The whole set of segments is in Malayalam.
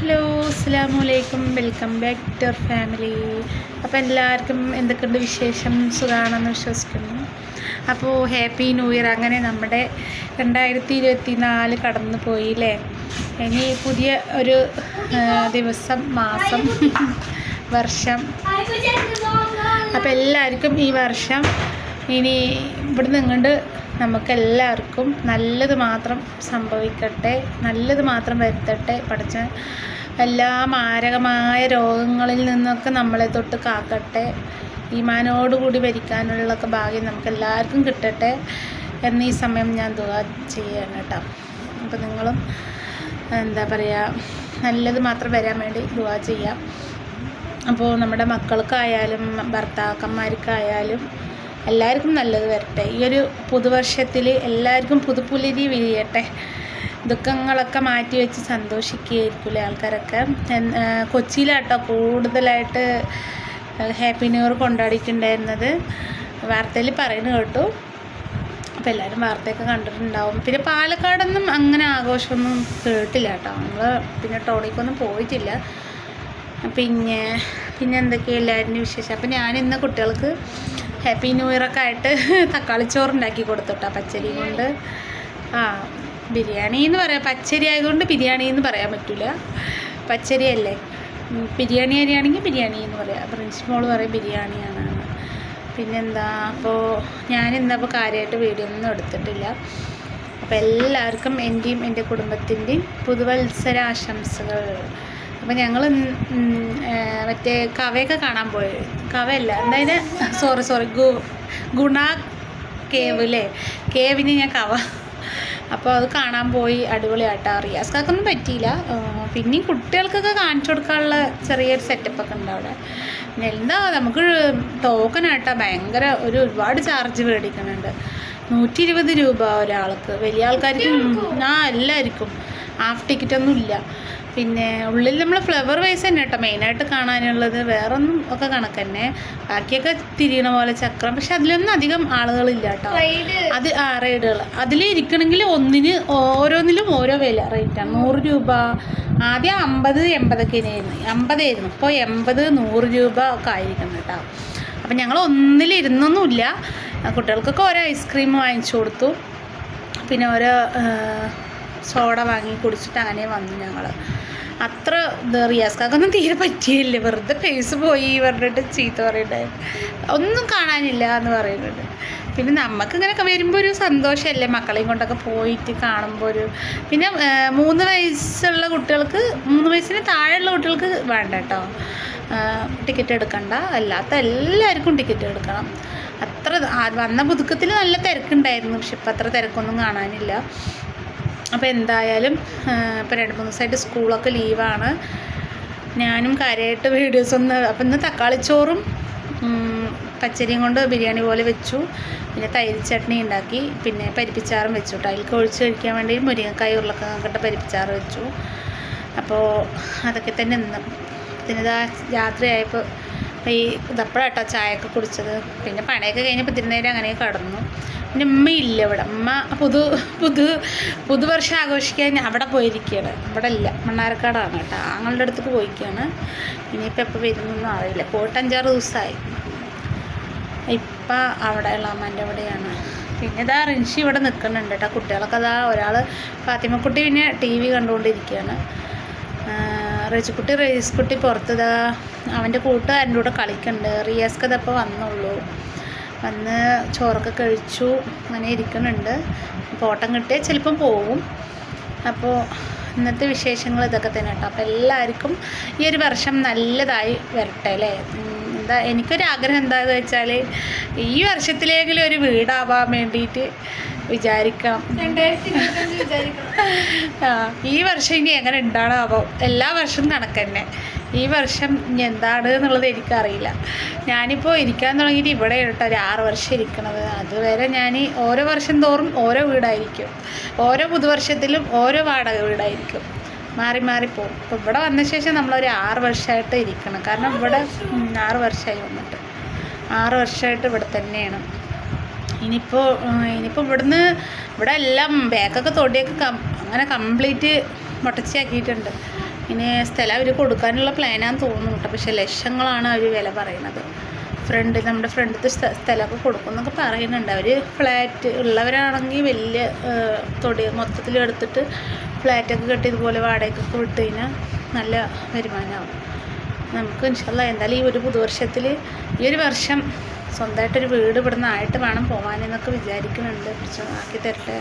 ഹലോ അസ്സാം വലൈക്കും welcome back to our family അപ്പോൾ എല്ലാവർക്കും എന്തൊക്കെയുണ്ട് വിശേഷം? സുഖമാണെന്ന് വിശ്വസിക്കുന്നു. അപ്പോൾ ഹാപ്പി ന്യൂ ഇയർ അങ്ങനെ നമ്മുടെ രണ്ടായിരത്തി ഇരുപത്തി നാല് കടന്നു പോയില്ലേ ഇനി പുതിയ ഒരു ദിവസം മാസം വർഷം. അപ്പോൾ എല്ലാവർക്കും ഈ വർഷം ഇനി ഇവിടെ നിന്നുകൊണ്ട് നമുക്കെല്ലാവർക്കും നല്ലത് മാത്രം സംഭവിക്കട്ടെ നല്ലത് മാത്രം വരുത്തട്ടെ. പഠിച്ച എല്ലാ മാരകമായ രോഗങ്ങളിൽ നിന്നൊക്കെ നമ്മളെ തൊട്ട് കാക്കട്ടെ. ഈമാനോടുകൂടി ഭരിക്കാനുള്ളൊക്കെ ഭാഗ്യം നമുക്ക് എല്ലാവർക്കും കിട്ടട്ടെ എന്ന് ഈ സമയം ഞാൻ ദുആ ചെയ്യാണ് കേട്ടോ. അപ്പോൾ നിങ്ങളും എന്താ പറയുക നല്ലത് മാത്രം വരാൻ വേണ്ടി ദുആ ചെയ്യാം. അപ്പോൾ നമ്മുടെ മക്കൾക്കായാലും ഭർത്താക്കന്മാർക്കായാലും എല്ലാവർക്കും നല്ലത് വരട്ടെ. ഈ ഒരു പുതുവർഷത്തിൽ എല്ലാവർക്കും പുതുപ്പുലരി വിരിയട്ടെ. ദുഃഖങ്ങളൊക്കെ മാറ്റി വെച്ച് സന്തോഷിക്കുകയായിരിക്കില്ലേ ആൾക്കാരൊക്കെ. കൊച്ചിയിലാട്ടോ കൂടുതലായിട്ട് ഹാപ്പി ന്യൂ ഇയർ കൊണ്ടാടിയിട്ടുണ്ടായിരുന്നത്. വാർത്തയിൽ പറയുന്നു കേട്ടു. അപ്പോൾ എല്ലാവരും വാർത്തയൊക്കെ കണ്ടിട്ടുണ്ടാവും. പിന്നെ പാലക്കാടൊന്നും അങ്ങനെ ആഘോഷമൊന്നും കേട്ടില്ല കേട്ടോ. നമ്മൾ പിന്നെ ടോണിക്കൊന്നും പോയിട്ടില്ല. പിന്നെ പിന്നെ എന്തൊക്കെയാണ് എല്ലാവരുടെയും വിശേഷം? അപ്പോൾ ഞാൻ കുട്ടികൾക്ക് ഹാപ്പി ന്യൂ ഇയറൊക്കെ ആയിട്ട് തക്കാളി ചോറ് ഉണ്ടാക്കി കൊടുത്തുട്ടോ പച്ചരി കൊണ്ട്. ആ ബിരിയാണി എന്ന് പറയാം. പച്ചരി ആയതുകൊണ്ട് ബിരിയാണി എന്ന് പറയാൻ പറ്റില്ല പച്ചരി അല്ലേ? ബിരിയാണി അരിയാണെങ്കിൽ ബിരിയാണി എന്ന് പറയാം. പ്രിൻസ് മോൾ പറയും ബിരിയാണിയാണ് പിന്നെന്താ അപ്പോൾ ഞാൻ ഇന്നപ്പോൾ കാര്യമായിട്ട് വീഡിയോ ഒന്നും എടുത്തിട്ടില്ല. അപ്പോൾ എല്ലാവർക്കും എന്റെയും എന്റെ കുടുംബത്തിന്റെയും പുതുവത്സര ആശംസകൾ അപ്പോൾ ഞങ്ങൾ മറ്റേ കവയൊക്കെ കാണാൻ പോയി. കവയല്ല എന്തായാലും സോറി സോറി ഗു ഗുണ കേവ് അല്ലേ കേവിന് ഞാൻ കവ. അപ്പോൾ അത് കാണാൻ പോയി അടിപൊളിയായിട്ട് റിയാസ്കാർക്കൊന്നും പറ്റിയില്ല. പിന്നെയും കുട്ടികൾക്കൊക്കെ കാണിച്ചു കൊടുക്കാനുള്ള ചെറിയൊരു സെറ്റപ്പൊക്കെ ഉണ്ട് അവിടെ. എന്താ നമുക്ക് ടോക്കനായിട്ടാ ഭയങ്കര ഒരു ഒരുപാട് ചാർജ് മേടിക്കുന്നുണ്ട്. നൂറ്റി ഇരുപത് രൂപ ഒരാൾക്ക്. വലിയ ആൾക്കാർക്ക് ആ എല്ലാവർക്കും. ഹാഫ് ടിക്കറ്റൊന്നും ഇല്ല പിന്നെ ഉള്ളിൽ നമ്മൾ ഫ്ലവർ വൈസ് തന്നെ കേട്ടോ മെയിനായിട്ട് കാണാനുള്ളത്. വേറൊന്നും ഒക്കെ കണക്ക് തന്നെ. ബാക്കിയൊക്കെ തിരിയണ പോലെ ചക്രം. പക്ഷെ അതിലൊന്നും അധികം ആളുകളില്ല കേട്ടോ. അത് ആ റൈഡുകൾ അതിൽ ഇരിക്കണമെങ്കിൽ ഒന്നിന് ഓരോന്നിലും ഓരോ വില. റേറ്റാണ് നൂറ് രൂപ. ആദ്യം അമ്പത് എൺപതൊക്കെ ആയിരുന്നു. അമ്പതായിരുന്നു. ഇപ്പോൾ എൺപത് നൂറ് രൂപ ഒക്കെ ആയിരിക്കണം കേട്ടോ. അപ്പം ഞങ്ങൾ ഒന്നിലിരുന്നൊന്നുമില്ല. കുട്ടികൾക്കൊക്കെ ഓരോ ഐസ്ക്രീം വാങ്ങിച്ചു കൊടുത്തു. പിന്നെ ഓരോ സോഡ വാങ്ങി കുടിച്ചിട്ട് അങ്ങനെ വന്നു ഞങ്ങൾ അത്ര ഇത് റിയാസ്ക്കാക്കൊന്നും തീരെ പറ്റിയില്ല. വെറുതെ ഫേസ് പോയി പറഞ്ഞിട്ട് ചീത്ത പറയട്ടെ ഒന്നും കാണാനില്ല എന്ന് പറയുന്നുണ്ട്. പിന്നെ നമുക്ക് ഇങ്ങനെയൊക്കെ വരുമ്പോൾ ഒരു സന്തോഷമല്ലേ മക്കളെയും കൊണ്ടൊക്കെ പോയിട്ട് കാണുമ്പോൾ ഒരു പിന്നെ മൂന്ന് വയസ്സുള്ള കുട്ടികൾക്ക് മൂന്ന് വയസ്സിന് താഴെയുള്ള കുട്ടികൾക്ക് വേണ്ട കേട്ടോ ടിക്കറ്റ് എടുക്കണ്ട. അല്ലാത്ത എല്ലാവർക്കും ടിക്കറ്റ് എടുക്കണം. അത്ര വന്ന പുതുക്കത്തിൽ നല്ല തിരക്കുണ്ടായിരുന്നു. പക്ഷെ ഇപ്പം അത്ര തിരക്കൊന്നും കാണാനില്ല. അപ്പോൾ എന്തായാലും ഇപ്പോൾ രണ്ട് മൂന്ന് ദിവസമായിട്ട് സ്കൂളൊക്കെ ലീവാണ്. ഞാനും കാര്യമായിട്ട് വീഡിയോസ് ഒന്ന് അപ്പം ഇന്ന് തക്കാളിച്ചോറും പച്ചരിയും കൊണ്ട് ബിരിയാണി പോലെ വെച്ചു. പിന്നെ തൈര് ചട്നി ഉണ്ടാക്കി. പിന്നെ പരിപ്പിച്ചാറും വെച്ചു കേട്ടോ. ഒഴിച്ച് കഴിക്കാൻ വേണ്ടി മുരിങ്ങക്കായ ഉരുളക്കിട്ട് പരിപ്പിച്ചാറ് വെച്ചു. അപ്പോൾ അതൊക്കെ തന്നെ ഇന്ന്. പിന്നെ രാത്രിയായപ്പോൾ ഈ ഇതപ്പോഴാട്ടോ ചായയൊക്കെ കുടിച്ചത്. പിന്നെ പണയൊക്കെ കഴിഞ്ഞപ്പോൾ ഇത്തിരി നേരം അങ്ങനെ കടന്നു. പിന്നെ ഉമ്മയില്ല ഇവിടെ. ഉമ്മ പുതു പുതു പുതുവർഷം ആഘോഷിക്കാൻ അവിടെ പോയിരിക്കുകയാണ് ഇവിടെ ഇല്ല. മണ്ണാർക്കാടാണ് കേട്ടോ. ആങ്ങളുടെ അടുത്തേക്ക് പോയിക്കുകയാണ് ഇനിയിപ്പോൾ എപ്പോൾ വരുന്നൊന്നും അറിയില്ല. പോയിട്ട് അഞ്ചാറ് ദിവസമായി ഇപ്പം അവിടെ ഇളാമ്മന്റെ അവിടെയാണ്. പിന്നെ ഇതാ റിൻഷി ഇവിടെ നിൽക്കുന്നുണ്ട് കേട്ടോ. കുട്ടികളൊക്കെ അതാ ഒരാൾ ഫാത്തിമക്കുട്ടി പിന്നെ ടി വി കണ്ടുകൊണ്ടിരിക്കുകയാണ് റേച്ചുക്കുട്ടി റേസ്കുട്ടി പുറത്തതാ അവന്റെ കൂട്ടുകാരന്റെ കൂടെ കളിക്കുന്നുണ്ട് റിയാസ്ക്ക് അതപ്പോൾ വന്നുള്ളൂ. വന്ന് ചോറൊക്കെ കഴിച്ചു. അങ്ങനെ ഇരിക്കുന്നുണ്ട്. ഓട്ടം കിട്ടിയാൽ ചിലപ്പം പോവും. അപ്പോൾ ഇന്നത്തെ വിശേഷങ്ങൾ ഇതൊക്കെ തന്നെ കേട്ടോ. അപ്പോൾ എല്ലാവർക്കും ഈ ഒരു വർഷം നല്ലതായി വരട്ടെ അല്ലേ? എന്താ എനിക്കൊരു ആഗ്രഹം എന്താണെന്ന് വെച്ചാൽ ഈ വർഷത്തിലെങ്കിലും ഒരു വീടാവാൻ വേണ്ടിയിട്ട് വിചാരിക്കാം ആ, ഈ വർഷം ഇനി എങ്ങനെ ഉണ്ടാണാവോ എല്ലാ വർഷവും കണക്ക് തന്നെ. ഈ വർഷം ഇനി എന്താണ് എന്നുള്ളത് എനിക്കറിയില്ല. ഞാനിപ്പോൾ ഇരിക്കാൻ തുടങ്ങിയിട്ട് ഇവിടെ കേട്ടോ ഒരു ആറ് വർഷം ഇരിക്കണത്. അതുവരെ ഞാൻ ഓരോ വർഷം തോറും ഓരോ വീടായിരിക്കും. ഓരോ പുതുവർഷത്തിലും ഓരോ വാടക വീടായിരിക്കും. മാറി മാറി പോകും. അപ്പോൾ ഇവിടെ വന്ന ശേഷം നമ്മളൊരു ആറ് വർഷമായിട്ട് ഇരിക്കണം. കാരണം ഇവിടെ ആറ് വർഷമായി വന്നിട്ട്. ആറ് വർഷമായിട്ട് ഇവിടെ തന്നെയാണ്. ഇനിയിപ്പോൾ ഇനിയിപ്പോൾ ഇവിടുന്ന് ഇവിടെ എല്ലാം ബാക്കൊക്കെ തൊടിയൊക്കെ അങ്ങനെ കംപ്ലീറ്റ് മുട്ടച്ചിയാക്കിയിട്ടുണ്ട്. ഇനി സ്ഥലം അവർ കൊടുക്കാനുള്ള പ്ലാനാന്ന് തോന്നുന്നു കേട്ടോ. പക്ഷേ ലക്ഷങ്ങളാണ് അവർ വില പറയുന്നത്. ഫ്രണ്ട് നമ്മുടെ ഫ്രണ്ട് സ്ഥലമൊക്കെ കൊടുക്കും എന്നൊക്കെ പറയുന്നുണ്ട്. അവർ ഫ്ലാറ്റ് ഉള്ളവരാണെങ്കിൽ വലിയ തൊടി മൊത്തത്തിൽ എടുത്തിട്ട് ഫ്ലാറ്റൊക്കെ കെട്ടി ഇതുപോലെ വാടകയ്ക്കൊക്കെ വിട്ട് കഴിഞ്ഞാൽ നല്ല വരുമാനമാവും. നമുക്ക് ഇൻഷല്ല എന്തായാലും ഈ ഒരു പുതുവർഷത്തിൽ ഈ ഒരു വർഷം സ്വന്തമായിട്ടൊരു വീട് ഇവിടുന്ന് ആയിട്ട് വേണം പോകാനെന്നൊക്കെ വിചാരിക്കുന്നുണ്ട്. കുറച്ച് ആക്കി തരട്ടെ.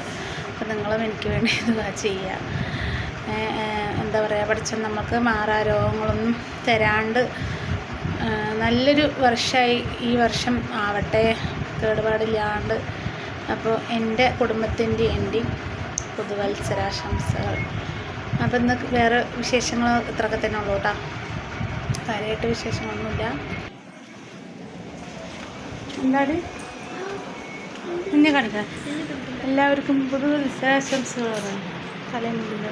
അപ്പം നിങ്ങളും എനിക്ക് വേണ്ടി ഇത് ചെയ്യുക. എന്താ പറയുക പഠിച്ച നമുക്ക് മാറാ രോഗങ്ങളൊന്നും തരാണ്ട് നല്ലൊരു വർഷമായി ഈ വർഷം ആവട്ടെ കേടുപാടില്ലാണ്ട്. അപ്പോൾ എന്റെ കുടുംബത്തിന്റെ എന്റെയും പുതുവത്സരാശംസകൾ. അപ്പോൾ ഇന്ന് വേറെ വിശേഷങ്ങൾ ഇത്രയൊക്കെ തന്നെ ഉള്ളൂ കേട്ടോ. കാര്യമായിട്ട് വിശേഷങ്ങളൊന്നുമില്ല. എന്താണ്? കാണിക്കാം. എല്ലാവർക്കും പുതുവത്സരാശംസകൾ തലേന്നില്ല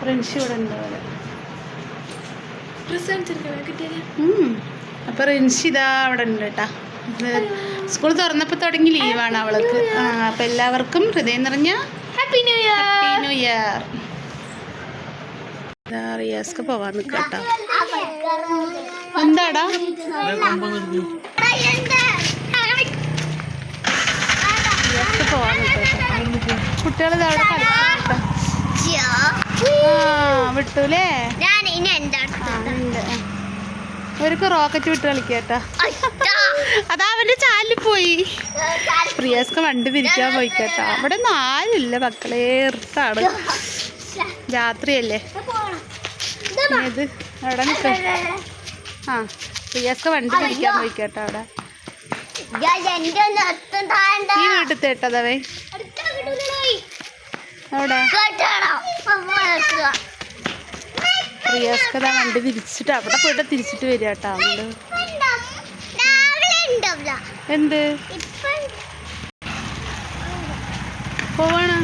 ഫ്രണ്ട്സ് ഇവിടെ ഉണ്ട് പോലെ അപ്പോൾ റിൻഷി ഇതാ അവിടെ ഉണ്ട് കേട്ടാ. സ്കൂൾ തുറന്നപ്പോൾ തുടങ്ങി ലീവാണ് അവൾക്ക്. അപ്പൊ അപ്പം എല്ലാവർക്കും ഹൃദയം നിറഞ്ഞ happy new year happy new year റിയാസ്ക്ക് പോവാൻ നിൽക്കട്ടോ എന്താടാ? റിയാസ്ക്ക് പോവാൻ നിൽക്കട്ടോ കുട്ടികൾ അവിടെ കളിക്കാം വിട്ടൂലേ? റോക്കറ്റ് വിട്ട് കളിക്കട്ടാ. അതാ അവന്റെ ചാലിൽ പോയി. പ്രിയസ്ക്ക് വണ്ടി തിരിക്കാൻ പോയി കേട്ടാ അവിടെ ഒന്നും ആരുമില്ല മക്കളെ ഇറുത്താണ് രാത്രിയല്ലേ? ഇത് അവിടെ നിൽക്കാം ആ പ്രിയസ്ക്ക് വണ്ടി തിരിക്കാൻ പോയി കേട്ടോ അവിടെ. ഈ വീട്ടിൽ തേട്ടതവേ അവിടെ. വണ്ടി തിരിച്ചിട്ട് അവിടെ പോയിട്ട് തിരിച്ചിട്ട് വരിക കേട്ടോ എന്ത്? പോവാണ്.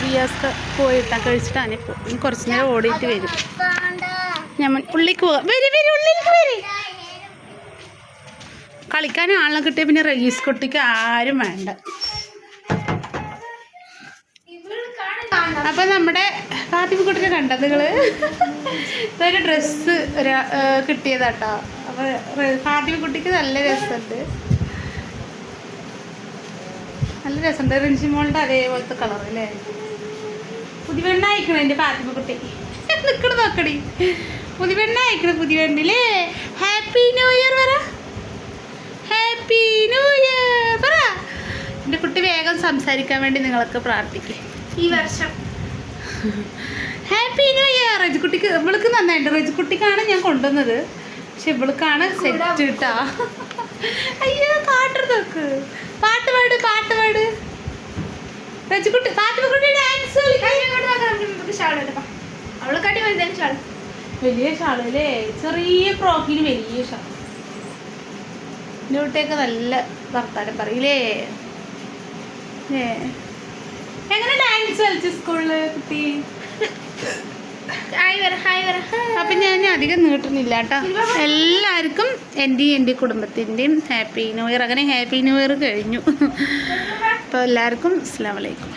റിയാസ്ക പോയിട്ടാ കഴിച്ചിട്ടാണ് ഇപ്പോൾ കുറച്ച് നേരം ഓടിയിട്ട് വരും. ഞാൻ ഉള്ളിക്ക് പോകാം വരി വരി ഉള്ളിലേക്ക് വരി. കളിക്കാൻ ആളെ കിട്ടിയ പിന്നെ റയീസ് കുട്ടിക്ക് ആരും വേണ്ട. അപ്പൊ നമ്മുടെ ഫാത്തിമക്കുട്ടിനെ കണ്ടത് നിങ്ങൾ? ഇതൊരു ഡ്രസ്സ് കിട്ടിയതാട്ടോ. അപ്പൊ ഫാത്തിമക്കുട്ടിക്ക് നല്ല രസമുണ്ട്. നല്ല രസമുണ്ട്. റിൻസിമോളുടെ അതേപോലത്തെ കളർ അല്ലേ? പുതിവെണ്ണ അയക്കണം എന്റെ ഫാത്തിമക്കുട്ടി നിക്കണ നോക്കടി. പുതിവെണ്ണ അയക്കണം പുതിവെണ്ണില്ലേ ഹാപ്പി ന്യൂ ഇയർ പറ. ഹാപ്പി ന്യൂ ഇയർ പറ. എന്റെ കുട്ടി വേഗം സംസാരിക്കാൻ വേണ്ടി നിങ്ങളൊക്കെ പ്രാർത്ഥിക്കും. ഈ വർഷം. ഹാപ്പി ന്യൂ ഇയർ റജുക്കുട്ടിക്ക് ഇവൾക്ക് നന്നായിട്ട് റജുക്കുട്ടിക്കാണ് ഞാൻ കൊണ്ടുവന്നത്. പക്ഷെ ഇവൾക്കാണ് സെറ്റ് കിട്ടാ അയ്യോ പാട്ട് നോക്ക്. പാട്ട് പാട് പാട്ട് പാട്. റജുക്കുട്ടി പാട്ട് ഡാൻസ് അവളെ കടി വലുതാണ് ഷാൾ വലിയ ഷാൾ അല്ലേ ചെറിയ ഫ്രോക്കിന് വലിയ ഷാൾ. കുട്ടിയൊക്കെ നല്ല വർത്താനം പറയില്ലേ? ഏ. എങ്ങനെ ഡാൻസ് കളിച്ചു സ്കൂളിൽ കുട്ടി? അപ്പൊ ഞാൻ അധികം നീട്ടുന്നില്ല കേട്ടോ. എല്ലാവർക്കും എന്റെയും എന്റെ കുടുംബത്തിന്റെയും ഹാപ്പി ന്യൂ ഇയർ അങ്ങനെ ഹാപ്പി ന്യൂ ഇയർ കഴിഞ്ഞു. അപ്പോൾ എല്ലാവർക്കും അസ്സാം വലൈക്കും